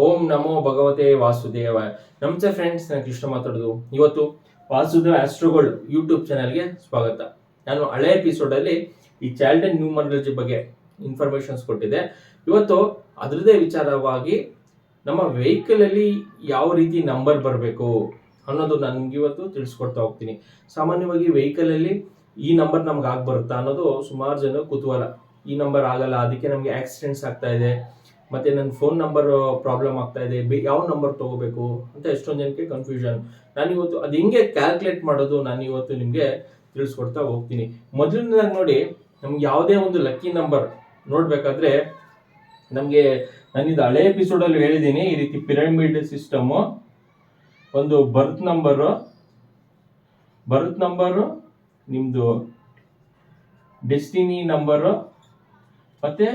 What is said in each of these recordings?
ಓಂ ನಮೋ ಭಗವತೆ ವಾಸುದೇವ. ನಮಸ್ತೆ ಫ್ರೆಂಡ್ಸ್ ನಾನು ಕೃಷ್ಣ ಮಾತಾಡೋದು. ಇವತ್ತು ವಾಸುದೇವ ಆಸ್ಟ್ರೋಗೋಲ್ಡ್ ಯೂಟ್ಯೂಬ್ ಚಾನಲ್ಗೆ ಸ್ವಾಗತ. ನಾನು ಹಳೆ ಎಪಿಸೋಡಲ್ಲಿ ಈ ಚೈಲ್ಡ್ ಅಂಡ್ ನ್ಯೂಮರಾಲಜಿ ಬಗ್ಗೆ ಇನ್ಫಾರ್ಮೇಶನ್ಸ್ ಕೊಟ್ಟಿದ್ದೆ. ಇವತ್ತು ಅದರದೇ ವಿಚಾರವಾಗಿ ನಮ್ಮ ವೆಹಿಕಲ್ ಅಲ್ಲಿ ಯಾವ ರೀತಿ ನಂಬರ್ ಬರಬೇಕು ಅನ್ನೋದು ನನಗೆ ಇವತ್ತು ತಿಳಿಸ್ಕೊಡ್ತಾ ಹೋಗ್ತೀನಿ. ಸಾಮಾನ್ಯವಾಗಿ ವೆಹಿಕಲ್ ಅಲ್ಲಿ ಈ ನಂಬರ್ ನಮ್ಗೆ ಆಗಿ ಬರುತ್ತಾ ಅನ್ನೋದು ಸುಮಾರು ಜನ ಕುತೂಹಲ. ಈ ನಂಬರ್ ಆಗಲ್ಲ, ಅದಕ್ಕೆ ನಮಗೆ ಆಕ್ಸಿಡೆಂಟ್ಸ್ ಆಗ್ತಾ ಇದೆ. ಮತ್ತೆ ನನ್ನ ಫೋನ್ ನಂಬರ್ ಪ್ರಾಬ್ಲಮ್ ಆಗ್ತಾ ಇದೆ ಯಾವ ನಂಬರ್ ತಗೋಬೇಕು ಅಂತ ಎಷ್ಟೊಂದು ಜನಕ್ಕೆ ಕನ್ಫ್ಯೂಷನ್ ನಾನು ಇವತ್ತು ಅದು ಹಿಂಗೆ ಕ್ಯಾಲ್ಕುಲೇಟ್ ಮಾಡೋದು ನಾನು ಇವತ್ತು ನಿಮಗೆ ತಿಳಿಸ್ಕೊಡ್ತಾ ಹೋಗ್ತೀನಿ. ಮೊದಲನೇದಾಗಿ ನೋಡಿ, ನಮ್ಗೆ ಯಾವುದೇ ಒಂದು ಲಕ್ಕಿ ನಂಬರ್ ನೋಡ್ಬೇಕಾದ್ರೆ ನಮಗೆ ನಾನಿದು ಹಳೆ ಎಪಿಸೋಡಲ್ಲಿ ಹೇಳಿದ್ದೀನಿ ಈ ರೀತಿ ಪಿರಮಿಡ್ ಸಿಸ್ಟಮು ಒಂದು ಬರ್ತ್ ನಂಬರು ಬರ್ತ್ ನಂಬರು ನಿಮ್ಮದು ಡೆಸ್ಟಿನಿ ನಂಬರು ಮತ್ತೆ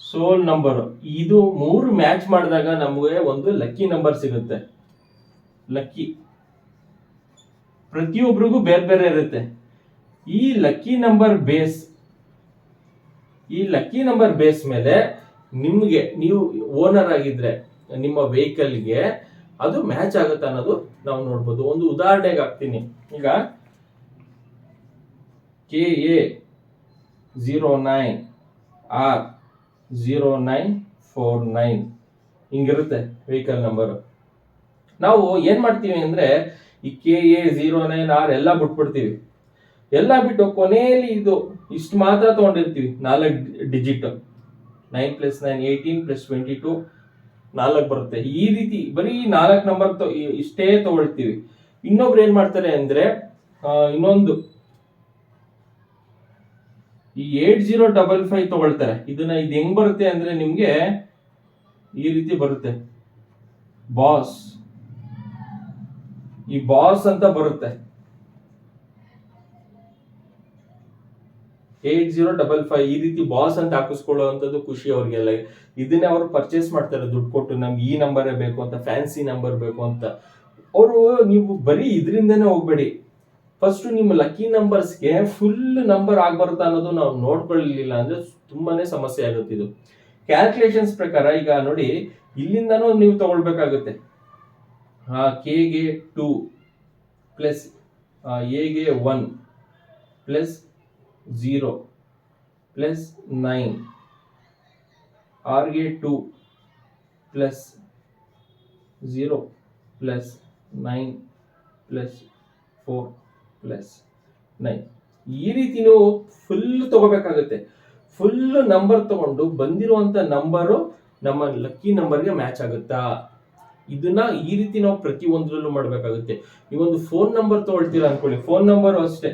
ಸೋಲ್ ನಂಬರ್ ಇದು ಮೂರು ಮ್ಯಾಚ್ ಮಾಡಿದಾಗ ನಮಗೆ ಒಂದು ಲಕ್ಕಿ ನಂಬರ್ ಸಿಗುತ್ತೆ. ಲಕ್ಕಿ ಪ್ರತಿಯೊಬ್ಬರಿಗೂ ಬೇರೆ ಬೇರೆ ಇರುತ್ತೆ. ಈ ಲಕ್ಕಿ ನಂಬರ್ ಬೇಸ್ ಈ ಲಕ್ಕಿ ನಂಬರ್ ಬೇಸ್ ಮೇಲೆ ನಿಮಗೆ, ನೀವು ಓನರ್ ಆಗಿದ್ರೆ, ನಿಮ್ಮ ವೆಹಿಕಲ್ಗೆ ಅದು ಮ್ಯಾಚ್ ಆಗುತ್ತೆ ಅನ್ನೋದು ನಾವು ನೋಡ್ಬೋದು. ಒಂದು ಉದಾಹರಣೆಗೆ ಹಾಕ್ತೀನಿ. ಈಗ K A zero nine R zero nine four nine ಹಿಂಗಿರುತ್ತೆ vehicle number ನಾವು ಏನು ಮಾಡ್ತೀವಿ ಅಂದ್ರೆ ಈ K A zero nine R ಎಲ್ಲ ಬಿಟ್ಬಿಡ್ತೀವಿ. ಎಲ್ಲ ಬಿಟ್ಟು ಕೊನೆಯಲ್ಲಿ ಇದು ಇಷ್ಟು ಮಾತ್ರ ತಗೊಂಡಿರ್ತೀವಿ. ನಾಲ್ಕು digit nine plus nine eighteen plus twenty two ನಾಲ್ಕು ಬರುತ್ತೆ. ಈ ರೀತಿ ಬರೀ ನಾಲ್ಕು ನಂಬರ್ ಇಷ್ಟೇ ತಗೊಳ್ತೀವಿ. ಇನ್ನೊಬ್ರು ಏನು ಮಾಡ್ತಾರೆ ಅಂದ್ರೆ ಇನ್ನೊಂದು ಈ ಏಟ್ ಜೀರೋ ಡಬಲ್ ಫೈವ್ ತಗೊಳ್ತಾರೆ. ಇದನ್ನ ಇದು ಹೆಂಗ್ ಬರುತ್ತೆ ಅಂದ್ರೆ ನಿಮ್ಗೆ ಈ ರೀತಿ ಬರುತ್ತೆ. ಬಾಸ್ ಈ ಬಾಸ್ ಅಂತ ಬರುತ್ತೆ. ಏಟ್ ಜೀರೋ ಡಬಲ್ ಫೈವ್ ಈ ರೀತಿ ಬಾಸ್ ಅಂತ ಹಾಕಿಸ್ಕೊಳ್ಳುವಂಥದ್ದು ಖುಷಿ ಅವ್ರಿಗೆಲ್ಲ. ಇದನ್ನೇ ಅವರು ಪರ್ಚೇಸ್ ಮಾಡ್ತಾರೆ, ದುಡ್ಡು ಕೊಟ್ಟು ನಮ್ಗೆ ಈ ನಂಬರೇ ಬೇಕು ಅಂತ ಫ್ಯಾನ್ಸಿ ನಂಬರ್ ಬೇಕು ಅಂತ. ಅವರು, ನೀವು ಬರೀ ಇದರಿಂದನೇ ಹೋಗ್ಬೇಡಿ. ಫಸ್ಟ್ ನಿಮ್ಮ ಲಕ್ಕಿ ನಂಬರ್ಸ್ಗೆ ಫುಲ್ ನಂಬರ್ ಆಗ್ಬಾರ್ದು ಅನ್ನೋದು ನಾವು ನೋಡ್ಕೊಳ್ಳಲಿಲ್ಲ ಅಂದ್ರೆ ತುಂಬಾನೇ ಸಮಸ್ಯೆ ಆಗುತ್ತೆ ಇದು. ಕ್ಯಾಲ್ಕುಲೇಷನ್ಸ್ ಪ್ರಕಾರ ಈಗ ನೋಡಿ, ಇಲ್ಲಿಂದನೂ ನೀವು ತಗೊಳ್ಬೇಕಾಗುತ್ತೆ. ಕೆಗೆ ಟೂ ಪ್ಲಸ್ ಎಗೆ one plus zero plus nine ಆರ್ಗೆ two plus zero plus nine plus four plus nine ಈ ರೀತಿ ನೀವು ಫುಲ್ ತಗೋಬೇಕಾಗುತ್ತೆ. ಫುಲ್ ನಂಬರ್ ತಗೊಂಡು ಬಂದಿರುವಂತ ನಂಬರು ನಮ್ಮ ಲಕ್ಕಿ ನಂಬರ್ಗೆ ಮ್ಯಾಚ್ ಆಗುತ್ತಾ? ಇದನ್ನ ಈ ರೀತಿ ನಾವು ಪ್ರತಿ ಒಂದರಲ್ಲೂ ಮಾಡಬೇಕಾಗುತ್ತೆ. ನೀವೊಂದು ಫೋನ್ ನಂಬರ್ ತಗೊಳ್ತೀರಾ ಅನ್ಕೊಳ್ಳಿ. ಫೋನ್ ನಂಬರ್ ಅಷ್ಟೇ.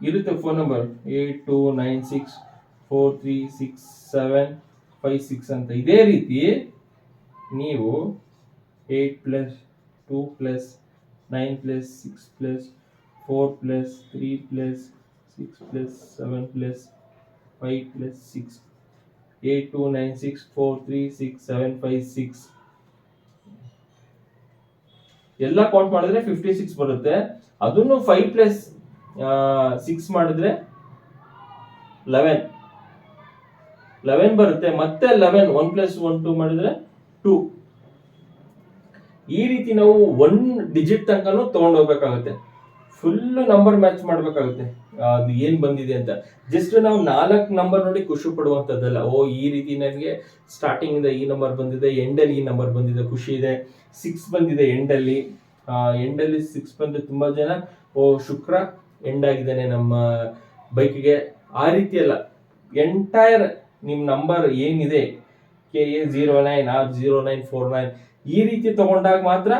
ಇರುತ್ತೆ phone number eight two nine six four three six seven five six ಅಂತ. ಇದೇ ರೀತಿ ನೀವು eight plus two plus nine plus six plus four plus three plus six plus seven plus five plus six eight two nine six four three six seven five six ಎಲ್ಲ count ಮಾಡಿದ್ರೆ fifty six ಬರುತ್ತೆ. ಅದನ್ನು five plus six ಮಾಡಿದ್ರೆ eleven eleven ಬರುತ್ತೆ. ಮತ್ತೆ eleven one plus one two ಮಾಡಿದ್ರೆ two ಈ ರೀತಿ ನಾವು ಒನ್ ಡಿಜಿಟ್ ತನಕನೂ ತಗೊಂಡು ಹೋಗ್ಬೇಕಾಗುತ್ತೆ. ಫುಲ್ ನಂಬರ್ ಮ್ಯಾಚ್ ಮಾಡ್ಬೇಕಾಗುತ್ತೆ. ಅದು ಏನ್ ಬಂದಿದೆ ಅಂತ. ಜಸ್ಟ್ ನಾವು ನಾಲ್ಕು ನಂಬರ್ ನೋಡಿ ಖುಷಿ ಪಡುವಂಥದ್ದಲ್ಲ. ಓ, ಈ ರೀತಿ ನನಗೆ ಸ್ಟಾರ್ಟಿಂಗ್ ಇಂದ ಈ ನಂಬರ್ ಬಂದಿದೆ ಎಂಡಲ್ಲಿ ಈ ನಂಬರ್ ಬಂದಿದೆ, ಖುಷಿ ಇದೆ. ಸಿಕ್ಸ್ ಬಂದಿದೆ ಎಂಡಲ್ಲಿ ಎಂಡಲ್ಲಿ ಸಿಕ್ಸ್ ಬಂದು ತುಂಬಾ ಜನ, ಓ, ಶುಕ್ರ ಎಂಡ್ ಆಗಿದ್ದಾನೆ ನಮ್ಮ ಬೈಕ್ಗೆ ಆ ರೀತಿ ಅಲ್ಲ. ಎಂಟೈರ್ ನಿಮ್ಮ ನಂಬರ್ ಏನಿದೆ? K A zero nine R zero nine four nine ಈ ರೀತಿ ತಗೊಂಡಾಗ ಮಾತ್ರ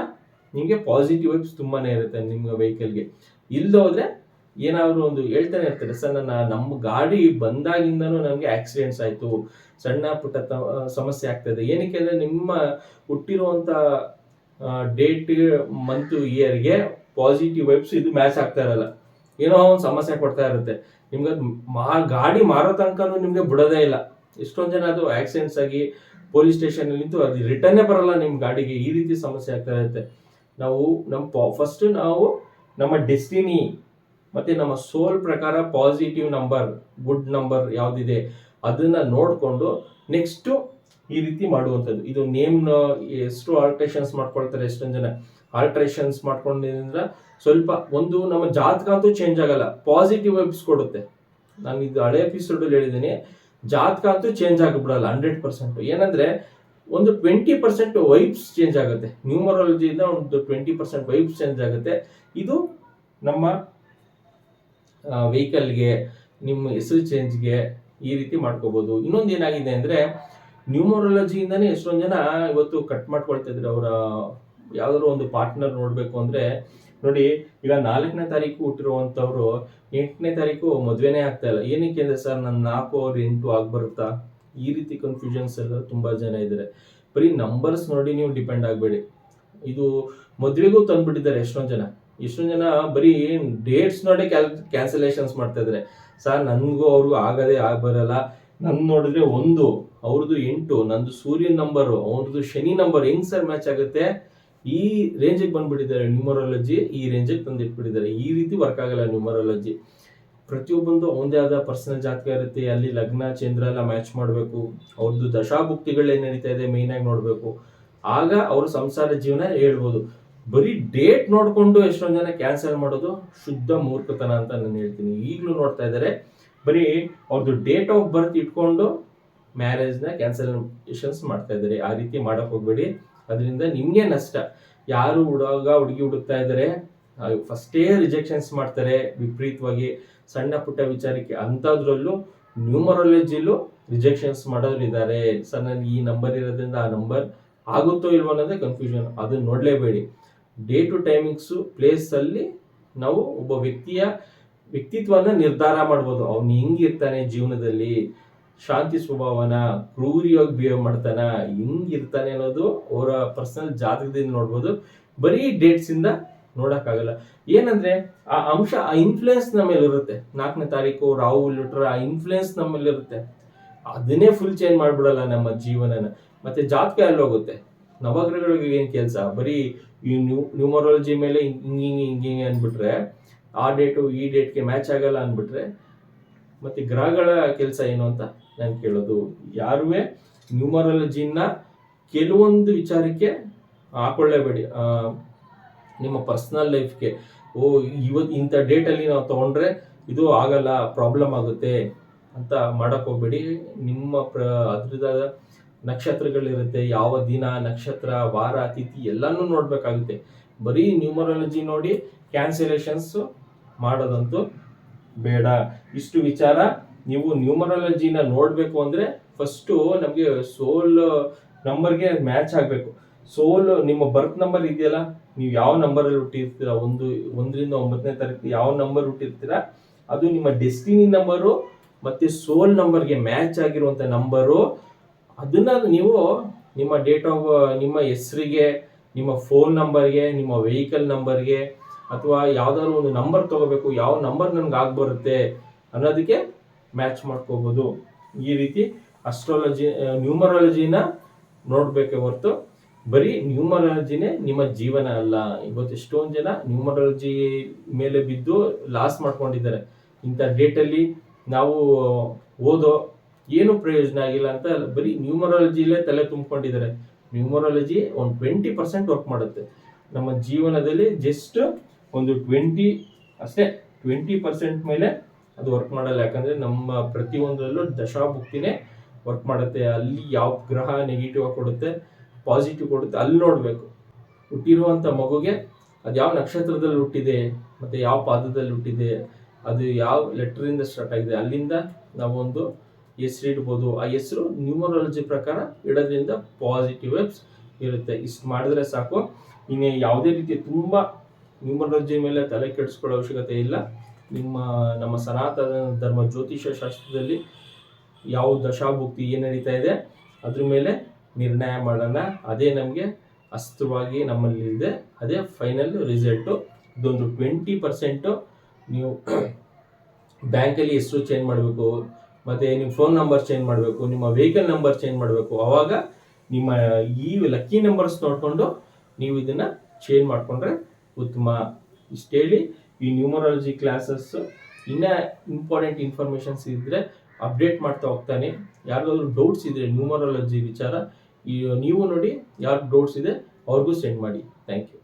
ನಿಮಗೆ ಪಾಸಿಟಿವ್ ವೈಬ್ಸ್ ತುಂಬಾನೇ ಇರುತ್ತೆ ನಿಮ್ಮ ವೆಹಿಕಲ್ಗೆ ಇಲ್ದೋದ್ರೆ ಏನಾದ್ರು ಒಂದು ಹೇಳ್ತಾನೆ ಇರ್ತಾರೆ ಸರ್ ನನ್ನ ನಮ್ಮ ಗಾಡಿ ಬಂದಾಗಿಂದನೂ ನಮಗೆ ಆಕ್ಸಿಡೆಂಟ್ಸ್ ಆಯ್ತು, ಸಣ್ಣ ಪುಟ್ಟ ಸಮಸ್ಯೆ ಆಗ್ತದೆ. ಏನಕ್ಕೆ ಅಂದ್ರೆ ನಿಮ್ಮ ಹುಟ್ಟಿರುವಂಥ ಡೇಟ್ ಮಂತು ಇಯರ್ಗೆ ಪಾಸಿಟಿವ್ ವೈಬ್ಸ್ ಇದು ಮ್ಯಾಚ್ ಆಗ್ತಾ ಇರಲ್ಲ. ಏನೋ ಒಂದು ಸಮಸ್ಯೆ ಕೊಡ್ತಾ ಇರುತ್ತೆ. ನಿಮ್ಗೆ ಮಾ, ಗಾಡಿ ಮಾರೋ ತನಕನೂ ನಿಮಗೆ ಬಿಡೋದೇ ಇಲ್ಲ. ಎಷ್ಟೊಂದು ಜನ ಅದು ಆಕ್ಸಿಡೆಂಟ್ಸ್ ಆಗಿ ಪೊಲೀಸ್ ಸ್ಟೇಷನ್ ನಿಂತು ಅದು ರಿಟರ್ನೇ ಬರಲ್ಲ ನಿಮ್ಮ ಗಾಡಿಗೆ. ಈ ರೀತಿ ಸಮಸ್ಯೆ ಆಗ್ತಾ ಇರುತ್ತೆ. ನಾವು ನಮ್ಮ ಫಸ್ಟ್ ನಾವು ನಮ್ಮ ಡೆಸ್ಟಿನಿ ಮತ್ತೆ ನಮ್ಮ ಸೋಲ್ ಪ್ರಕಾರ ಪಾಸಿಟಿವ್ ನಂಬರ್ ಗುಡ್ ನಂಬರ್ ಯಾವ್ದಿದೆ ಅದನ್ನ ನೋಡ್ಕೊಂಡು ನೆಕ್ಸ್ಟು ಈ ರೀತಿ ಮಾಡುವಂಥದ್ದು. ಇದು ನೇಮ್ ಎಷ್ಟು ಆಲ್ಟ್ರೇಷನ್ಸ್ ಮಾಡ್ಕೊಳ್ತಾರೆ ಎಷ್ಟೊಂದು ಜನ. ಆಲ್ಟ್ರೇಷನ್ಸ್ ಮಾಡ್ಕೊಂಡಿದ್ರಿಂದ ಸ್ವಲ್ಪ ಒಂದು ನಮ್ಮ ಜಾತಕ ಅಂತೂ ಚೇಂಜ್ ಆಗಲ್ಲ. ಪಾಸಿಟಿವ್ ವೈಬ್ಸ್ ಕೊಡುತ್ತೆ. ನಾನು ಇದು ಹಳೆ ಎಪಿಸೋಡಲ್ಲಿ ಹೇಳಿದ್ದೀನಿ. ಜಾತಕ ಅಂತೂ ಚೇಂಜ್ ಆಗಿಬಿಡಲ್ಲ ಹಂಡ್ರೆಡ್ ಪರ್ಸೆಂಟ್ ಏನಂದ್ರೆ, ಒಂದು ಟ್ವೆಂಟಿ ಪರ್ಸೆಂಟ್ ವೈಬ್ಸ್ ಚೇಂಜ್ ಆಗುತ್ತೆ. ನ್ಯೂಮರಾಲಜಿಯಿಂದ ಒಂದು ಟ್ವೆಂಟಿ ಪರ್ಸೆಂಟ್ ವೈಬ್ಸ್ ಚೇಂಜ್ ಆಗುತ್ತೆ. ಇದು ನಮ್ಮ ವೆಹಿಕಲ್ಗೆ ನಿಮ್ಮ ಹೆಸರು ಚೇಂಜ್ಗೆ ಈ ರೀತಿ ಮಾಡ್ಕೋಬಹುದು ಇನ್ನೊಂದು ಏನಾಗಿದೆ ಅಂದ್ರೆ ನ್ಯೂಮರಾಲಜಿಯಿಂದನೇ ಎಷ್ಟೊಂದು ಜನ ಇವತ್ತು ಕಟ್ ಮಾಡ್ಕೊಳ್ತಾ ಇದ್ರೆ. ಅವರ, ಯಾವ್ದಾದ್ರು ಒಂದು ಪಾರ್ಟ್ನರ್ ನೋಡಬೇಕು ಅಂದ್ರೆ ನೋಡಿ, ಈಗ ನಾಲ್ಕನೇ ತಾರೀಕು ಹುಟ್ಟಿರುವಂಥವ್ರು ಎಂಟನೇ ತಾರೀಕು ಮದುವೆನೇ ಆಗ್ತಾ ಇಲ್ಲ. ಏನಕ್ಕೆ ಅಂದ್ರೆ ಸರ್ ನನ್ನ ನಾಲ್ಕು ಅವ್ರು ಎಂಟು ಆಗ್ಬರುತ್ತಾ? ಈ ರೀತಿ ಕನ್ಫ್ಯೂಷನ್ಸ್ ಎಲ್ಲ ತುಂಬಾ ಜನ ಇದ್ದಾರೆ. ಬರೀ ನಂಬರ್ಸ್ ನೋಡಿ ನೀವು ಡಿಪೆಂಡ್ ಆಗಬೇಡಿ. ಇದು ಮದುವೆಗೂ ತಂದ್ಬಿಟ್ಟಿದ್ದಾರೆ ಎಷ್ಟೊಂದು ಜನ. ಎಷ್ಟೊಂದು ಜನ ಬರೀ ಡೇಟ್ಸ್ ನೋಡಿ ಕ್ಯಾಲ್ ಕ್ಯಾನ್ಸಲೇಷನ್ಸ್ ಮಾಡ್ತಾ ಇದ್ದಾರೆ. ಸರ್, ನನಗೂ ಅವ್ರಿಗೂ ಆಗದೇ ಆಗ ಬರಲ್ಲ ನನ್ ನೋಡಿದ್ರೆ ಒಂದು, ಅವ್ರದ್ದು ಎಂಟು, ನಂದು ಸೂರ್ಯನ ನಂಬರು ಅವ್ರದ್ದು ಶನಿ ನಂಬರ್ ಹೆಂಗ್ ಸರ್ ಮ್ಯಾಚ್ ಆಗುತ್ತೆ? ಈ ರೇಂಜಿಗೆ ಬಂದ್ಬಿಟ್ಟಿದ್ದಾರೆ ನ್ಯೂಮರಾಲಜಿ ಈ ರೇಂಜಿಗೆ ತಂದಿಟ್ಬಿಟ್ಟಿದ್ದಾರೆ. ಈ ರೀತಿ ವರ್ಕ್ ಆಗಲ್ಲ ನ್ಯೂಮರಾಲಜಿ ಪ್ರತಿಯೊಬ್ಬಂದು ಅವನದೇ ಆದ ಪರ್ಸನಲ್ ಜಾತಕ ಇರುತ್ತೆ. ಅಲ್ಲಿ ಲಗ್ನ, ಚಂದ್ರ ಎಲ್ಲ ಮ್ಯಾಚ್ ಮಾಡಬೇಕು. ಅವ್ರದ್ದು ದಶಾಭುಕ್ತಿಗಳು ಏನು ನಡೀತಾ ಇದೆ ಮೇನ್ ಆಗಿ ನೋಡಬೇಕು. ಆಗ ಅವರು ಸಂಸಾರ ಜೀವನ ಹೇಳ್ಬೋದು. ಬರೀ ಡೇಟ್ ನೋಡ್ಕೊಂಡು ಎಷ್ಟೊಂದು ಜನ ಕ್ಯಾನ್ಸಲ್ ಮಾಡೋದು ಶುದ್ಧ ಮೂರ್ಖತನ ಅಂತ ನಾನು ಹೇಳ್ತೀನಿ. ಈಗಲೂ ನೋಡ್ತಾ ಇದ್ದಾರೆ. ಬರೀ ಅವ್ರದ್ದು ಡೇಟ್ ಆಫ್ ಬರ್ತ್ ಇಟ್ಕೊಂಡು ಮ್ಯಾರೇಜ್ನ ಕ್ಯಾನ್ಸಲೇಷನ್ಸ್ ಮಾಡ್ತಾ ಇದ್ದಾರೆ. ಆ ರೀತಿ ಮಾಡೋಕೆ ಹೋಗ್ಬೇಡಿ. ಅದರಿಂದ ನಿಮಗೆ ನಷ್ಟ. ಯಾರು ಹುಡುಗ, ಹುಡುಗಿ ಹುಡುಕ್ತಾ ಇದ್ದಾರೆ ಫಸ್ಟೇ ರಿಜೆಕ್ಷನ್ಸ್ ಮಾಡ್ತಾರೆ, ವಿಪರೀತವಾಗಿ ಸಣ್ಣ ಪುಟ್ಟ ವಿಚಾರಕ್ಕೆ ಅಂಥದ್ರಲ್ಲೂ ನ್ಯೂಮರಾಲಜಿಲೂ ರಿಜೆಕ್ಷನ್ಸ್ ಮಾಡೋರು ಇದ್ದಾರೆ ಸರ್, ನನಗೆ ಈ ನಂಬರ್ ಇರೋದ್ರಿಂದ ಆ ನಂಬರ್ ಆಗುತ್ತೋ ಇಲ್ವೋ ಅನ್ನೋದೇ ಕನ್ಫ್ಯೂಷನ್ ಅದನ್ನ ನೋಡಲೇಬೇಡಿ. ಡೇ ಟು ಟೈಮಿಂಗ್ಸು ಪ್ಲೇಸಲ್ಲಿ ನಾವು ಒಬ್ಬ ವ್ಯಕ್ತಿಯ ವ್ಯಕ್ತಿತ್ವನ ನಿರ್ಧಾರ ಮಾಡ್ಬೋದು. ಅವ್ನು ಹೆಂಗಿರ್ತಾನೆ ಜೀವನದಲ್ಲಿ. ಶಾಂತಿ ಸ್ವಭಾವನ, ಕ್ರೂರಿಯಾಗಿ ಬಿಹೇವ್ ಮಾಡ್ತಾನ ಇರ್ತಾನೆ ಅನ್ನೋದು ಅವರ ಪರ್ಸನಲ್ ಜಾತಕದಿಂದ ನೋಡ್ಬೋದು. ಬರೀ ಡೇಟ್ಸ್ ಇಂದ ನೋಡಕ್ಕಾಗಲ್ಲ. ಏನಂದ್ರೆ, ಆ ಅಂಶ ಆ ಇನ್ಫ್ಲುಯೆನ್ಸ್ ನಮ್ಮ ಮೇಲೆ ಇರುತ್ತೆ ನಾಲ್ಕನೇ ತಾರೀಕು ರಾಹು ಲುಟ್ರ ಆ ಇನ್ಫ್ಲುಯೆನ್ಸ್ ನಮ್ಮಲ್ಲಿರುತ್ತೆ ಅದನ್ನೇ ಫುಲ್ ಚೇಂಜ್ ಮಾಡ್ಬಿಡಲ್ಲ ನಮ್ಮ ಜೀವನನ. ಮತ್ತೆ ಜಾತಕ ಎಲ್ಲ ಹೋಗುತ್ತೆ? ನವಗ್ರಹಗಳಿಗೆ ಏನ್ ಕೆಲಸ? ಬರೀ ಈ ನ್ಯೂ, ನ್ಯೂಮರಾಲಜಿ ಮೇಲೆ ಹಿಂಗ್, ಹಿಂಗೆ ಹಿಂಗೆ ಹಿಂಗೆ ಅಂದ್ಬಿಟ್ರೆ, ಆ ಡೇಟು ಈ ಡೇಟ್ಗೆ ಮ್ಯಾಚ್ ಆಗಲ್ಲ ಅಂದ್ಬಿಟ್ರೆ, ಮತ್ತೆ ಗ್ರಹಗಳ ಕೆಲಸ ಏನು ಅಂತ? ನಾನು ಕೇಳೋದು, ಯಾರುವೇ ನ್ಯೂಮರಾಲಜಿನ ಕೆಲವೊಂದು ವಿಚಾರಕ್ಕೆ ಹಾಕೊಳ್ಳೇಬೇಡಿ. ನಿಮ್ಮ ಪರ್ಸನಲ್ ಲೈಫ್ಗೆ. ಓ ಇವತ್ತು ಇಂಥ ಡೇಟಲ್ಲಿ ನಾವು ತಗೊಂಡ್ರೆ ಇದು ಆಗಲ್ಲ, ಪ್ರಾಬ್ಲಮ್ ಆಗುತ್ತೆ ಅಂತ ಮಾಡಕ್ ಹೋಗ್ಬೇಡಿ. ನಿಮ್ಮ ಪ್ರ, ಅದ್ರದಾದ ನಕ್ಷತ್ರಗಳಿರುತ್ತೆ, ಯಾವ ದಿನ, ನಕ್ಷತ್ರ, ವಾರ, ತಿಥಿ ಎಲ್ಲನೂ ನೋಡ್ಬೇಕಾಗುತ್ತೆ. ಬರೀ ನ್ಯೂಮರಾಲಜಿ ನೋಡಿ ಕ್ಯಾನ್ಸಲೇಷನ್ಸ್ ಮಾಡೋದಂತೂ ಬೇಡ. ಇಷ್ಟು ವಿಚಾರ ನೀವು ನ್ಯೂಮರಾಲಜಿನ ನೋಡಬೇಕು ಅಂದರೆ ಫಸ್ಟು ನಮಗೆ ಸೋಲ್ ನಂಬರ್ಗೆ ಮ್ಯಾಚ್ ಆಗಬೇಕು. ಸೋಲ್ ನಿಮ್ಮ ಬರ್ತ್ ನಂಬರ್ ಇದೆಯಲ್ಲ, ನೀವು ಯಾವ ನಂಬರಲ್ಲಿ ಹುಟ್ಟಿರ್ತೀರಾ? ಒಂದು, ಒಂದರಿಂದ ಒಂಬತ್ತನೇ ತಾರೀಕು ಯಾವ ನಂಬರ್ ಹುಟ್ಟಿರ್ತೀರಾ? ಅದು ನಿಮ್ಮ ಡೆಸ್ಟಿನಿ ನಂಬರು ಮತ್ತು ಸೋಲ್ ನಂಬರ್ಗೆ ಮ್ಯಾಚ್ ಆಗಿರುವಂಥ ನಂಬರು ಅದನ್ನು ನೀವು ನಿಮ್ಮ ಡೇಟ್ ಆಫ್ ನಿಮ್ಮ ಹೆಸರಿಗೆ, ನಿಮ್ಮ ಫೋನ್ ನಂಬರ್ಗೆ ನಿಮ್ಮ ವೆಹಿಕಲ್ ನಂಬರ್ಗೆ ಅಥವಾ ಯಾವ್ದಾದ್ರು ಒಂದು ನಂಬರ್ ತಗೋಬೇಕು, ಯಾವ ನಂಬರ್ ನನಗೆ ಆಗಿ ಬರುತ್ತೆ ಅನ್ನೋದಕ್ಕೆ ಮ್ಯಾಚ್ ಮಾಡ್ಕೋಬಹುದು ಈ ರೀತಿ ಅಸ್ಟ್ರಾಲಜಿ ನ್ಯೂಮರಾಲಜಿನ ನೋಡ್ಬೇಕೆ ಹೊರತು, ಬರೀ ನ್ಯೂಮರಾಲಜಿನೇ ನಿಮ್ಮ ಜೀವನ ಅಲ್ಲ. ಇವತ್ತು ಎಷ್ಟೊಂದು ಜನ ನ್ಯೂಮರಾಲಜಿ ಮೇಲೆ ಬಿದ್ದು ಲಾಸ್ ಮಾಡ್ಕೊಂಡಿದ್ದಾರೆ. ಇಂಥ ಡೇಟಲ್ಲಿ ನಾವು ಓದೋ ಏನು ಪ್ರಯೋಜನ ಆಗಿಲ್ಲ ಅಂತ ಬರೀ ನ್ಯೂಮರಾಲಜಿಲೇ ತಲೆ ತುಂಬಿಕೊಂಡಿದ್ದಾರೆ. ನ್ಯೂಮರಾಲಜಿ ಒಂದು ಟ್ವೆಂಟಿ ಪರ್ಸೆಂಟ್ ವರ್ಕ್ ಮಾಡುತ್ತೆ. ನಮ್ಮ ಜೀವನದಲ್ಲಿ ಜಸ್ಟ್ ಒಂದು ಟ್ವೆಂಟಿ ಅಷ್ಟೇ ಟ್ವೆಂಟಿ ಪರ್ಸೆಂಟ್ ಮೇಲೆ ಅದು ವರ್ಕ್ ಮಾಡಲ್ಲ. ಯಾಕಂದ್ರೆ ನಮ್ಮ ಪ್ರತಿಯೊಂದರಲ್ಲೂ ದಶಾಭುಕ್ತಿನೇ ವರ್ಕ್ ಮಾಡುತ್ತೆ. ಅಲ್ಲಿ ಯಾವ ಗ್ರಹ ನೆಗೆಟಿವ್ ಆಗಿ ಕೊಡುತ್ತೆ ಪಾಸಿಟಿವ್ ಕೊಡುತ್ತೆ, ಅಲ್ಲಿ ನೋಡಬೇಕು. ಹುಟ್ಟಿರುವಂಥ ಮಗುಗೆ ಅದು ಯಾವ ನಕ್ಷತ್ರದಲ್ಲಿ ಹುಟ್ಟಿದೆ, ಮತ್ತೆ ಯಾವ ಪಾದದಲ್ಲಿ ಹುಟ್ಟಿದೆ, ಅದು ಯಾವ ಲೆಟ್ರಿಂದ ಸ್ಟಾರ್ಟ್ ಆಗಿದೆ, ಅಲ್ಲಿಂದ ನಾವೊಂದು ಹೆಸರು ಇಡ್ಬೋದು. ಆ ಹೆಸರು ನ್ಯೂಮರಾಲಜಿ ಪ್ರಕಾರ ಇಡೋದ್ರಿಂದ ಪಾಸಿಟಿವ್ ವೆಬ್ಸ್ ಇರುತ್ತೆ. ಇಷ್ಟು ಮಾಡಿದ್ರೆ ಸಾಕು. ಇನ್ನು ಯಾವುದೇ ರೀತಿ ತುಂಬ ನ್ಯೂಮರಾಲಜಿ ಮೇಲೆ ತಲೆ ಕೆಡಿಸ್ಕೊಳ್ಳೋ ಅವಶ್ಯಕತೆ ಇಲ್ಲ. ನಿಮ್ಮ, ನಮ್ಮ ಸನಾತನ ಧರ್ಮ ಜ್ಯೋತಿಷ ಶಾಸ್ತ್ರದಲ್ಲಿ ಯಾವ ದಶಾಭುಕ್ತಿ ಏನು ನಡೀತಾ ಇದೆ, ಅದ್ರ ಮೇಲೆ ನಿರ್ಣಯ ಮಾಡೋಣ. ಅದೇ ನಮಗೆ ಅಸ್ತ್ರವಾಗಿ ನಮ್ಮಲ್ಲಿ ಇದೆ. ಅದೇ ಫೈನಲ್ ರಿಸಲ್ಟು ಇದೊಂದು ಟ್ವೆಂಟಿ ಪರ್ಸೆಂಟು ನೀವು ಬ್ಯಾಂಕಲ್ಲಿ ಹೆಸರು ಚೇಂಜ್ ಮಾಡಬೇಕು, ಮತ್ತು ನಿಮ್ಮ ಫೋನ್ ನಂಬರ್ ಚೇಂಜ್ ಮಾಡಬೇಕು, ನಿಮ್ಮ ವೆಹಿಕಲ್ ನಂಬರ್ ಚೇಂಜ್ ಮಾಡಬೇಕು. ಆವಾಗ ನಿಮ್ಮ ಈ ಲಕ್ಕಿ ನಂಬರ್ಸ್ ನೋಡಿಕೊಂಡು ನೀವು ಇದನ್ನು ಚೇಂಜ್ ಮಾಡಿಕೊಂಡ್ರೆ ಉತ್ತಮ. ಇಷ್ಟು ಹೇಳಿ ಈ ನ್ಯೂಮರಾಲಜಿ ಕ್ಲಾಸಸ್ ಇನ್ನ ಇಂಪಾರ್ಟೆಂಟ್ ಇನ್ಫಾರ್ಮೇಷನ್ಸ್ ಇದ್ರೆ ಅಪ್ಡೇಟ್ ಮಾಡ್ತಾ ಹೋಗ್ತಾನೆ. ಯಾರಿಗಾದ್ರು ಡೌಟ್ಸ್ ಇದ್ರೆ ನ್ಯೂಮರಾಲಜಿ ವಿಚಾರ, ಈ ನೀವು ನೋಡಿ ಯಾರು ಡೌಟ್ಸ್ ಇದೆ ಅವ್ರಿಗೂ ಸೆಂಡ್ ಮಾಡಿ. Thank you